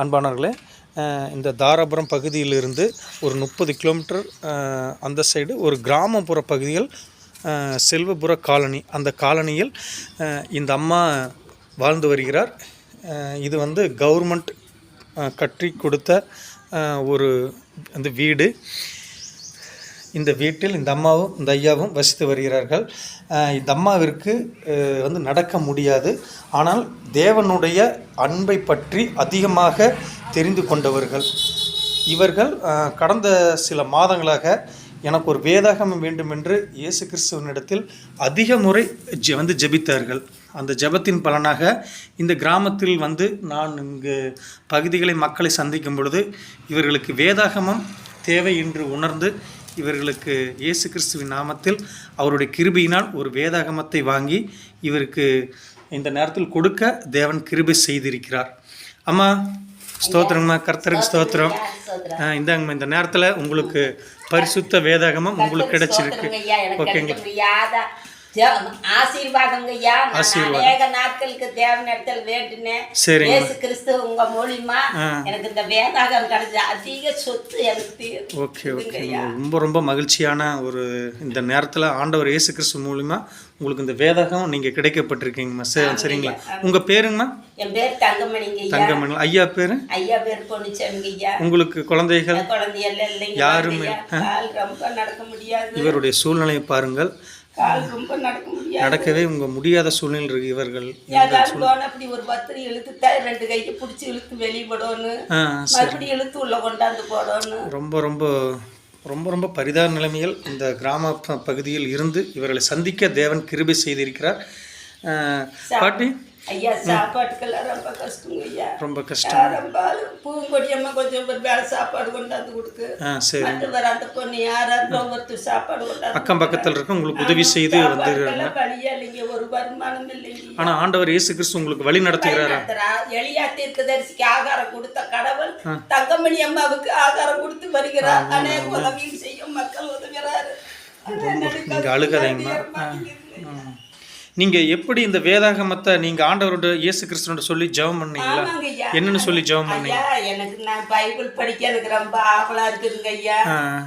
அன்பானவர்களே இந்த தாராபுரம் பகுதியிலிருந்து ஒரு முப்பது கிலோமீட்டர் அந்த சைடு ஒரு கிராமப்புற பகுதிகள் செல்வபுர காலனி. அந்த காலனியில் இந்த அம்மா வாழ்ந்து வருகிறார். இது வந்து கவர்மெண்ட் கட்டி கொடுத்த ஒரு அந்த வீடு. இந்த வீட்டில் இந்த அம்மாவும் இந்த ஐயாவும் வசித்து வருகிறார்கள். இந்த அம்மாவிற்கு வந்து நடக்க முடியாது. ஆனால் தேவனுடைய அன்பை பற்றி அதிகமாக தெரிந்து கொண்டவர்கள். இவர்கள் கடந்த சில மாதங்களாக எனக்கு ஒரு வேதாகமம் வேண்டும் என்று இயேசு கிறிஸ்துவனிடத்தில் அதிக முறை ஜெ வந்து ஜெபித்தார்கள். அந்த ஜெபத்தின் பலனாக இந்த கிராமத்தில் வந்து நான் இங்கு பகுதிகளை மக்களை சந்திக்கும் பொழுது இவர்களுக்கு வேதாகமம் தேவை என்று உணர்ந்து இவர்களுக்கு இயேசு கிறிஸ்துவின் நாமத்தில் அவருடைய கிருபையினால் ஒரு வேதாகமத்தை வாங்கி இவருக்கு இந்த நேரத்தில் கொடுக்க தேவன் கிருபை செய்திருக்கிறார். அம்மா ஸ்தோத்திரம்மா கர்த்தருக்கு ஸ்தோத்திரம். இந்தாங்கம்மா இந்த நேரத்தில் உங்களுக்கு பரிசுத்த வேதாகமம் உங்களுக்கு கிடைச்சிருக்கு. ஓகேங்களா ஆசீர்வாதங்க ஐயா. அநேக நாட்களுக்கு தேவன் இடத்துல வேண்டினேன். சரிங்க. இயேசு கிறிஸ்து உங்க மூலியமா ஆ. எனக்கு இந்த வேதாகம் கிடைச்ச அதிக சொத்து எனக்கு தீ- ஓகே ஓகே. ரொம்ப ரொம்ப மகிழ்ச்சியான ஒரு இந்த நேரத்தில் ஆண்டவர் இயேசு கிறிஸ்து மூலிமா உங்களுக்கு இந்த வேதாகம் நீங்கள் கிடைக்கப்பட்டிருக்கீங்கம்மா. சரி சரிங்களா? உங்கள் பேருங்கம்மா? என் பேர் தங்கமணிங்க தங்கமணி. ஐயா பேர்? ஐயா பேர் பொன்னிச்சாமிங்க ஐயா உங்களுக்கு குழந்தைகள்? இல்லைங்க யாருமே, ரொம்ப நடக்க முடியாது. இவருடைய சூழ்நிலையை பாருங்கள். கால் ரொம்ப நடக்க முடியாது. நடக்கவே உங்க முடியாத சூழ்நிலை இருக்கு இவர்கள். ஏதாவது அப்படி ஒரு பத்திரி இழுத்துட்டா ரெண்டு கைக்கு பிடிச்சி இழுத்து வெளியே மறுபடியும் இழுத்து உள்ள கொண்டாந்து போடணும் ரொம்ப ரொம்ப ரொம்ப ரொம்ப பரிதார நிலைமையில் இந்த கிராம பகுதியில் இருந்து இவர்களை சந்திக்க தேவன் கிருபை செய்திருக்கிறார். பாட்டி ஐயா சாப்பாட்டுக்கெல்லாம் ரொம்ப கஷ்டங்க ஐயா. ரொம்ப கஷ்டம் ரொம்ப பூங்கொடியம்மா கொஞ்சம் ஒரு வேலை சாப்பாடு கொண்டாந்து கொடுக்கு. மற்ற வர அந்த பொண்ணு யாராவது ஒவ்வொருத்தர் சாப்பாடு கொண்டாந்து அக்கம் பக்கத்தில் இருக்க உங்களுக்கு உதவி செய்து வந்து சாப்பாட்டுக்கெல்லாம் வழியா இல்லைங்க ஒரு வருமானம் இல்லைங்க ஆனா ஆண்டவர் இயேசு கிறிஸ்து உங்களுக்கு வழி நடத்துகிறாரா. எளியா தீர்க்கதரிசிக்கு ஆகாரம் கொடுத்த கடவுள் தங்கமணி அம்மாவுக்கு ஆகாரம் கொடுத்து வருகிறார் அநேக உதவியும் செய்யும் மக்கள் உதவுகிறாரு நீங்க அழுகாதீங்கம்மா ஆ, ஆ. நீங்க எப்படி இந்த வேதாகமத்தை நீங்க ஆண்டவரோட இயேசு கிறிஸ்துவோட சொல்லி ஜெபம் பண்ணீங்களா என்னன்னு சொல்லி ஜெபம் பண்ணீங்க எனக்கு நான் பைபிள் படிக்க எனக்கு ரொம்ப ஆவலா இருக்குதுங்க ஐயா.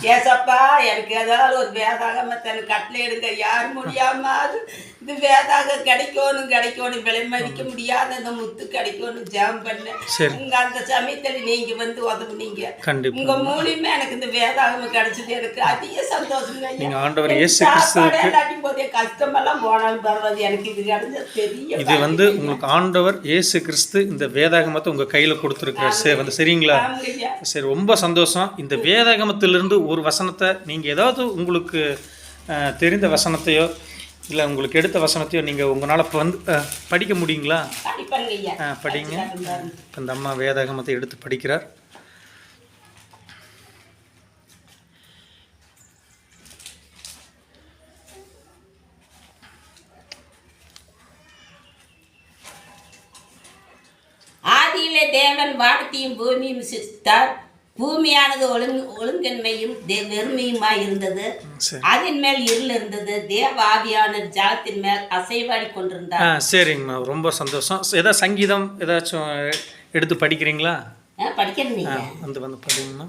ஏசப்பா எனக்கு ஏதாவது ஒரு வேதாகமத்தை எனக்கு கட்டளை எடுங்க யார் முடியாம அது இது வேதாகம் கிடைக்கணும் கிடைக்கணும். விலை மதிக்க முடியாத இந்த முத்து கிடைக்கணும். ஜெபம் பண்ணேன் சரி. உங்க அந்த சமயத்துல நீங்க வந்து உதவுனீங்க. உங்க மூலியமா எனக்கு இந்த வேதாகம் கிடைச்சது. எனக்கு அதிக சந்தோஷம். ஆண்டவர் இயேசு போதே கஷ்டமெல்லாம் போனாலும் பரவாயில்ல. எனக்கு இது கிடைச்சது பெரிய இது வந்து உங்களுக்கு ஆண்டவர் இயேசு கிறிஸ்து இந்த வேதாகமத்தை உங்க கையில கொடுத்துருக்கிறார். சரி வந்து சரிங்களா? சரி ரொம்ப சந்தோஷம். இந்த வேதாகமத்திலிருந்து ஒரு வசனத்தை நீங்க ஏதாவது உங்களுக்கு தெரிந்த வசனத்தையோ இல்லை உங்களுக்கு எடுத்த வசனத்தையும் நீங்கள் உங்களால் இப்போ வந்து படிக்க முடியுங்களா? ஆ, படிங்க. அந்த இந்த அம்மா வேதாகமத்தை எடுத்து படிக்கிறார். ஆதியிலே தேவன் வானத்தையும் பூமியும் சித்தார். பூமியானது ஒழுங்கு ஒழுங்கின்மையும் வெறுமையுமாய் இருந்தது அதன் மேல் இருள் இருந்தது தேவ ஆவியான ஜலத்தின் மேல் அசைவாடி கொண்டிருந்தார். சரிங்கம்மா. ரொம்ப சந்தோஷம். ஏதாவது சங்கீதம் ஏதாச்சும் எடுத்து படிக்கிறீங்களா? நீங்க வந்து வந்து படிங்கம்மா.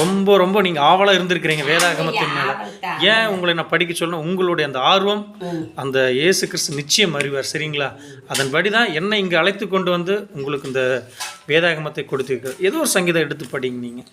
ரொம்ப ரொம்ப நீங்கள் ஆவலாக இருந்திருக்கிறீங்க வேதாகமத்தின் மேலே. ஏன் உங்களை நான் படிக்க சொல்லணும் உங்களுடைய அந்த ஆர்வம். அந்த இயேசு கிறிஸ்து நிச்சயம் அறிவார் சரிங்களா? அதன்படி தான் என்னை இங்கே அழைத்து கொண்டு வந்து உங்களுக்கு இந்த வேதாகமத்தை கொடுத்திருக்கிறார் ஏதோ ஒரு சங்கீதம் எடுத்து படிங்க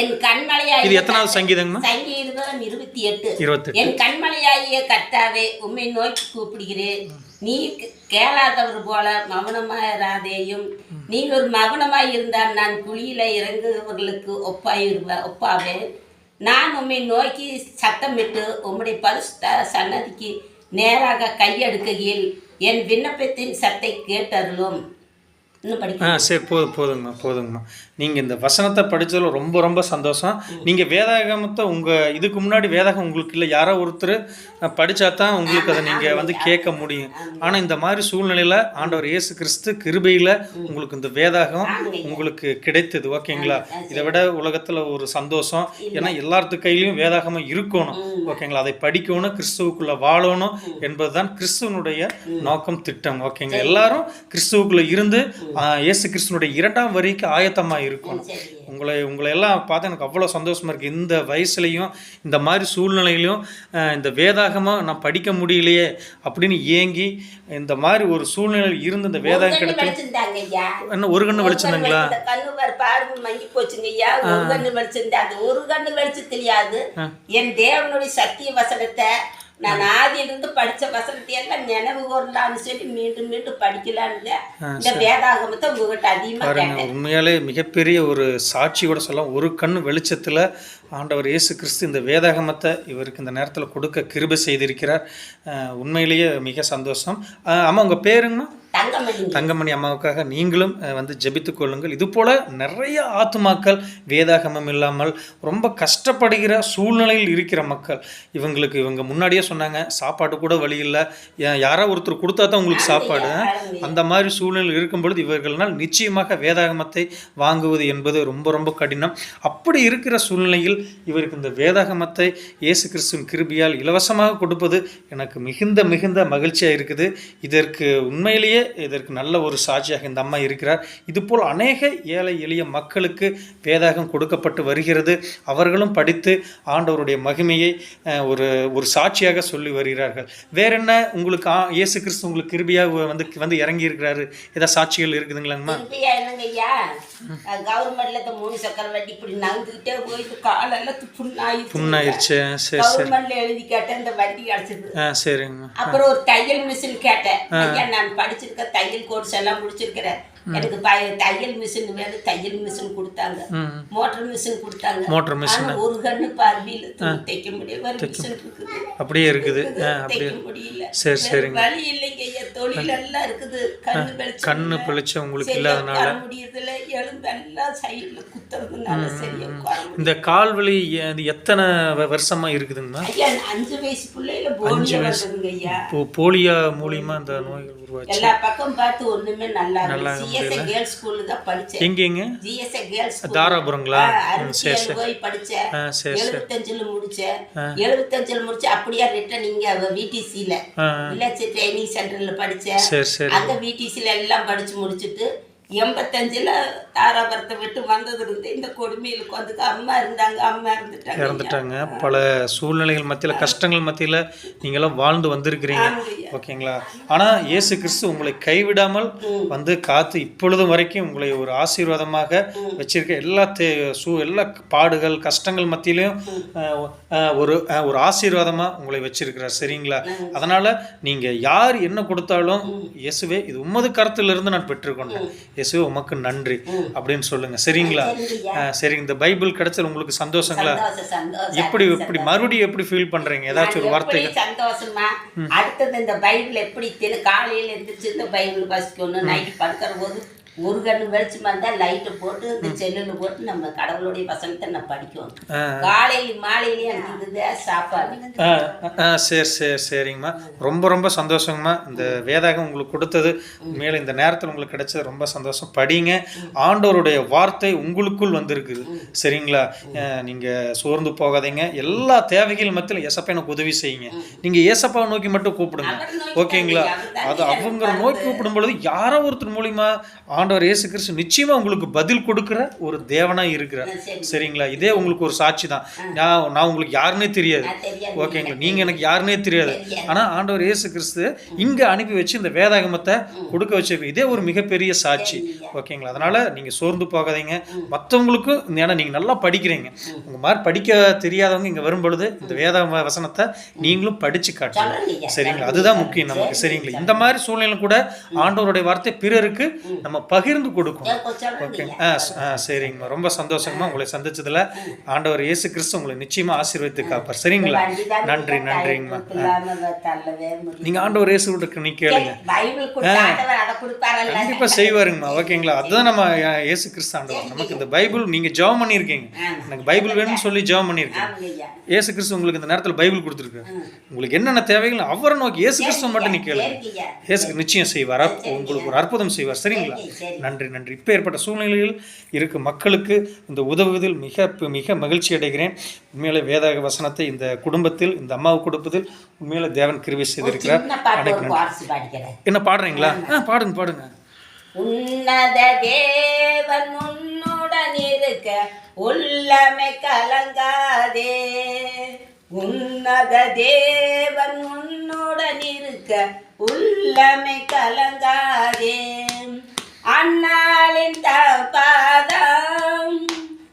என் கண்மலையாய் இது எத்தனாவது சங்கீதங்கம்மா? சங்கீதம் இருபத்தி எட்டு. இருபத்தெட்டு. என் கண்மலையாகிய கர்த்தாவே உம்மை நோக்கி கூப்பிடுகிறேன். நீ கே- கேளாதவர் போல மௌனமாயிராதேயும் நீ ஒரு மௌனமாய் இருந்தால் நான் குழியில இறங்குபவர்களுக்கு ஒப்பாயிருவ ஒப்பாவேன். நான் உம்மை நோக்கி சத்தமிட்டு உம்முடைய பரிசுத்த சன்னதிக்கு நேராக கையெடுக்கையில் என் விண்ணப்பத்தின் சத்தை கேட்டருளும். ஆ சரி போதும் போதுங்கம்மா போதுங்கம்மா நீங்கள் இந்த வசனத்தை படிச்சதுல ரொம்ப ரொம்ப சந்தோஷம். நீங்கள் வேதாகமத்தை உங்கள் இதுக்கு முன்னாடி வேதாகம் உங்களுக்கு இல்லை யாரோ ஒருத்தர் படித்தா தான் உங்களுக்கு அதை நீங்கள் வந்து கேட்க முடியும். ஆனால் இந்த மாதிரி சூழ்நிலையில் ஆண்டவர் இயேசு கிறிஸ்து கிருபையில் உங்களுக்கு இந்த வேதாகம் உங்களுக்கு கிடைத்தது ஓகேங்களா? இதை விட உலகத்தில் ஒரு சந்தோஷம். ஏன்னா எல்லாத்து கையிலையும் வேதாகமும் இருக்கணும் ஓகேங்களா? அதை படிக்கணும் கிறிஸ்துவுக்குள்ள வாழணும் என்பதுதான் கிறிஸ்துவனுடைய நோக்கம் திட்டம் ஓகேங்களா? எல்லாரும் கிறிஸ்துவுக்குள்ள இருந்து இயேசு கிறிஸ்துவனுடைய இரண்டாம் வரிக்கு ஆயத்தமாக இருக்கணும். உங்களை உங்களை எல்லாம் பார்த்து எனக்கு அவ்வளோ சந்தோஷமா இருக்கு. இந்த வயசுலையும் இந்த மாதிரி சூழ்நிலையிலையும் இந்த வேதாகமாக நான் படிக்க முடியலையே அப்படின்னு ஏங்கி இந்த மாதிரி ஒரு சூழ்நிலையில் இருந்து இந்த வேதாகம் கண்ணு கிடைத்து என்ன ஒரு கண்ணு வெளிச்சிருந்தீங்களா மங்கி போச்சுங்க ஐயா. ஒரு கண்ணு வெளிச்சிருந்தாங்க ஒரு கண்ணு வெளிச்சு தெரியாது. என் தேவனுடைய சத்திய வசனத்தை நான் ஆதியிலிருந்து படிச்ச வசனத்தை எல்லாம் நினைவு கூறலாம்னு சொல்லி மீண்டும் மீண்டும் படிக்கலான்னு இந்த வேதாகமத்தை உங்ககிட்ட அதிகமா பாருங்க கேட்டேன். உண்மையாலே மிகப்பெரிய ஒரு சாட்சி கூட சொல்லலாம். ஒரு கண் வெளிச்சத்தில் ஆண்டவர் இயேசு கிறிஸ்து இந்த வேதாகமத்தை இவருக்கு இந்த நேரத்தில் கொடுக்க கிருபை செய்திருக்கிறார். உண்மையிலேயே மிக சந்தோஷம். அம்மா உங்கள் பேருங்கம்மா தங்கமணி. தங்கமணி அம்மாவுக்காக நீங்களும் வந்து ஜெபித்துக் கொள்ளுங்கள். இது போல நிறைய ஆத்துமாக்கள் வேதாகமம் இல்லாமல் ரொம்ப கஷ்டப்படுகிற சூழ்நிலையில் இருக்கிற மக்கள். இவங்களுக்கு இவங்க முன்னாடியே சொன்னாங்க சாப்பாடு கூட வழி இல்லை. யாரோ ஒருத்தர் கொடுத்தா தான் உங்களுக்கு சாப்பாடு. அந்த மாதிரி சூழ்நிலையில் இருக்கும் பொழுது இவர்களால் நிச்சயமாக வேதாகமத்தை வாங்குவது என்பது ரொம்ப ரொம்ப கடினம். அப்படி இருக்கிற சூழ்நிலையில் இவருக்கு இந்த வேதாகமத்தை இயேசு கிறிஸ்துவின் கிருபியால் இலவசமாக கொடுப்பது எனக்கு மிகுந்த மிகுந்த மகிழ்ச்சியாக இருக்குது. இதற்கு உண்மையிலேயே இதற்கு நல்ல ஒரு சாட்சியாக இந்த அம்மா இருக்கிறார். இதுபோல் அநேக ஏழை எளிய மக்களுக்கு வேதாகம் கொடுக்கப்பட்டு வருகிறது. அவர்களும் படித்து ஆண்டவருடைய மகிமையை ஒரு ஒரு சாட்சியாக சொல்லி வருகிறார்கள். வேற என்ன? உங்களுக்கு இயேசு கிறிஸ்து உங்களுக்கு கிருபியாக வந்து வந்து இறங்கி இருக்கிறாரு? ஏதாவது சாட்சிகள் இருக்குதுங்களாங்கம்மா? திருப்பியா என்னங்க ஐயா கவர்மெண்ட்ல மூணு சக்கர வண்டி இப்படி நகர்ந்துக்கிட்டே போயிட்டு காலெல்லாம் புண்ணாயிடுச்சு. புண்ணாயிருச்சு. சரி சரி. கவர்மெண்ட்ல எழுதி கேட்டேன் இந்த வண்டி அடிச்சது ஆ சரிங்கம்மா. அப்புறம் ஒரு தையல் மிஷின் கேட்டேன். ஐயா நான் படிச்சிருக்கேன் தையல் கோர்ஸ் எல்லாம் முடிச்சிருக்கிறேன். எனக்கு பய தையல் மிஷின் வேணும் தையல் மிஷின் கொடுத்தாங்க. மோட்டர் மிஷின் கொடுத்தாங்க. Motor machine. ஒரு கண்ணு பார்வையில் தைக்க முடியல. ஒரு மிஷின் இருக்குது. அப்படியே இருக்குது. தைக்க முடியல. சரி சரிங்க. வழி இல்லைங்க. ஐயா தொழில் எல்லாம் இருக்குது. கண்ணு. பிழைச்ச உங்களுக்கு இல்லாதனால. உட்கார முடியறதில்ல. எலும்பு எல்லாம் சைடுல குத்துறதுனால சரியா இந்த கால்வலி எ- இது எத்தனை வருஷமா இருக்குதுங்கம்மா? ஐயா அஞ்சு வயசு பிள்ளையில போனியா வந்ததுங்க ஐயா. போலியோ மூலியமா இந்த நோய்கள் உருவாச்சு. எல்லா பக்கம் பார்த்து ஒண்ணுமே நல்லா இல்லை ஜிஎஸ்ஏ கேர்ள்ஸ் ஸ்கூல்ல தான் படிச்சேன். எங்கேங்க ஜிஎஸ்ஏ கேர்ள்ஸ் ஸ்கூல் தாராபுரங்களா? அறுபத்தி போய் படிச்சேன். ஆ சரி எழுபத்தஞ்சுல முடிச்சேன். எழுபத்தஞ்சுல முடிச்சு அப்படியே இங்க விடிசில வில்லேஜ் ட்ரைனிங் சென்டர்ல படிச்சேன். சரி சரி. அங்க விடிசில எல்லாம் படிச்சு முடிச்சுட்டு எண்பத்தஞ்சுல தாராபுரத்தை விட்டு வந்தது இருந்து இந்த கொடுமையிலுக்கு வந்து அம்மா இருந்தாங்க அம்மா இருந்துட்டாங்க இறந்துட்டாங்க. பல சூழ்நிலைகள் மத்தியில் கஷ்டங்கள் மத்தியில் நீங்களாம் வாழ்ந்து வந்திருக்கிறீங்க. ஓகேங்களா? ஆனால் இயேசு கிறிஸ்து உங்களை கைவிடாமல் வந்து காத்து இப்பொழுதும் வரைக்கும் உங்களை ஒரு ஆசீர்வாதமாக வச்சிருக்க எல்லா தே சூ எல்லா பாடுகள் கஷ்டங்கள் மத்தியிலையும் ஒரு ஒரு ஆசீர்வாதமாக உங்களை வச்சிருக்கிறார். சரிங்களா? அதனால் நீங்கள் யார் என்ன கொடுத்தாலும் இயேசுவே இது உமது கருத்திலிருந்து நான் பெற்றுக்கொண்டேன். இயேசுவே உமக்கு நன்றி. அப்படின்னு சொல்லுங்க. சரிங்களா? சரி இந்த பைபிள் கிடைச்சது உங்களுக்கு சந்தோஷங்களா? எப்படி எப்படி மறுபடியும் எப்படி ஃபீல் பண்றீங்க? ஏதாச்சும் ஒரு வார்த்தை சந்தோஷமா? அடுத்தது இந்த பைபிள் எப்படி காலையில எந்திரிச்சு இந்த பைபிள் வாசிக்கணும் நைட் படுக்கிற போது ஒரு கண்ணு வெளிச்சமா இருந்தா லைட்டை போட்டு இந்த செல்லுல போட்டு நம்ம கடவுளுடைய வசனத்தை நான் படிக்கணும். காலையில மாலையிலயும் எனக்கு இதுதான் சாப்பாடு. சரி சரி சரிங்கம்மா. ரொம்ப ரொம்ப சந்தோஷங்கம்மா. இந்த வேதாகம் உங்களுக்கு கொடுத்தது. மேலே இந்த நேரத்தில் உங்களுக்கு கிடைச்சது ரொம்ப சந்தோஷம். படிங்க. ஆண்டவருடைய வார்த்தை உங்களுக்குள் வந்திருக்குது. சரிங்களா? அஹ், நீங்க சோர்ந்து போகாதீங்க. எல்லா தேவைகள் மத்தியில் எசப்பா எனக்கு உதவி செய்யுங்க. நீங்க ஏசப்பாவை நோக்கி மட்டும் கூப்பிடுங்க. ஓகேங்களா? அது அவங்க நோக்கி கூப்பிடும் பொழுது யாரோ ஒருத்தர் மூலியமா ஆண்டவர் இயேசு கிறிஸ்து நிச்சயமா உங்களுக்கு பதில் கொடுக்கிற ஒரு தேவனா இருக்கிறார் சரி. சரிங்களா? இதே உங்களுக்கு ஒரு சாட்சி தான். நான் நான் உங்களுக்கு யாருன்னே தெரியாது. ஓகேங்களா நீங்க எனக்கு யாருன்னே தெரியாது. தெரியாது. ஆனா ஆண்டவர் இயேசு கிறிஸ்து இங்க அனுப்பி வச்சு இந்த வேதாகமத்தை கொடுக்க வச்சிருக்கு இதே ஒரு மிகப்பெரிய சாட்சி. ஓகேங்களா அதனால நீங்க சோர்ந்து போகாதீங்க. மற்றவங்களுக்கும் ஏன்னா நீங்க நல்லா படிக்கிறீங்க. உங்க மாதிரி படிக்க தெரியாதவங்க இங்க வரும் பொழுது இந்த வேத வசனத்தை நீங்களும் படிச்சு காட்டணும் சொல்லுங்க சரிங்களா? அதுதான் முக்கியம் நமக்கு. சரிங்களா? இந்த மாதிரி சூழ்நிலை கூட ஆண்டவருடைய வார்த்தை பிறருக்கு நம்ம பகிர்ந்து ஓகே. ஆ ஆ சரிங்கம்மா. ரொம்ப சந்தோஷங்கம்மா உங்களை சந்திச்சதுல. ஆண்டவர் இயேசு கிறிஸ்து உங்களை நிச்சயமா ஆசீர்வதித்து காப்பார். சரிங்களா? நன்றி நன்றிங்கம்மா. இல்லாம தள்ளவே முடியும் நீங்க ஆண்டவர் இயேசு நீ கேளுங்க. பைபிள் கொடுத்த ஆண்டவர் அதை கொடுப்பாரல்ல. கண்டிப்பா செய்வாருங்கம்மா. ஓகேங்களா? அதுதான் நம்ம இயேசு கிறிஸ்து ஆண்டவர். நமக்கு இந்த பைபிள் நீங்க ஜெபம் பண்ணியிருக்கீங்க. எனக்கு பைபிள் வேணும்னு சொல்லி ஜெபம் பண்ணியிருக்கீங்க இயேசு கிறிஸ்து உங்களுக்கு இந்த நேரத்துல பைபிள் கொடுத்துருக்கு. உங்களுக்கு என்னென்ன தேவைகள் அவரை நோக்கி இயேசு கிறிஸ்துவ மட்டும் நீ கேளுங்க இயேசு நிச்சயம் செய்வார்? உங்களுக்கு ஒரு அற்புதம் செய்வார். சரிங்களா? சரி, சரி. நன்றி நன்றி. இப்போ ஏற்பட்ட சூழ்நிலைகள் இருக்கு மக்களுக்கு இந்த உதவுவதில் மிக மிக மகிழ்ச்சி அடைகிறேன். உண்மையிலே வேதாக வசனத்தை இந்த குடும்பத்தில் இந்த அம்மாவுக்கு கொடுப்பதில் உண்மையிலே தேவன் கிருபை செய்திருக்கிறார். என்ன பாடுறீங்களா? ஆ பாடுங்க பாடுங்க. உன்னத தேவன் உன்னுடன் இருக்க உள்ளமை கலங்காதே. உன்னத தேவன் உன்னுடன் இருக்க உள்ளமை கலங்காதே. அண்ணாளின் தபாதம்.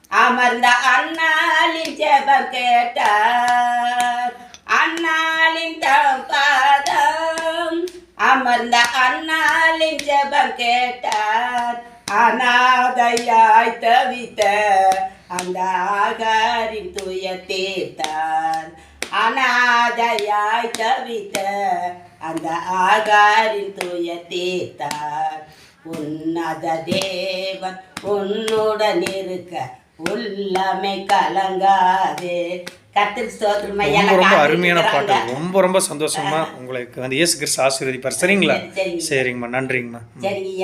அமர்ந்த அண்ணாளின் ஜெபம் கேட்டார். அண்ணாளின் தபாதம். அமர்ந்த அண்ணாளின் ஜெபம் கேட்டார். அநாதையாய் தவித்த அந்த ஆகாரின் துய தேர்த்தார். அநாதையாய் தவித்த அந்த ஆகாரின் துய தேர்த்தார். உன்னத தேவன் உன்னுடன் இருக்க உள்ளமை கலங்காதே. ரொம்ப அருமையான பாட்டு. ரொம்ப ரொம்ப சந்தோஷமா உங்களுக்கு வந்து இயேசு கிறிஸ்து ஆசீர்வதிப்பார். சரிங்களா? சரிங்க. சரிங்கம்மா. நன்றிங்கம்மா.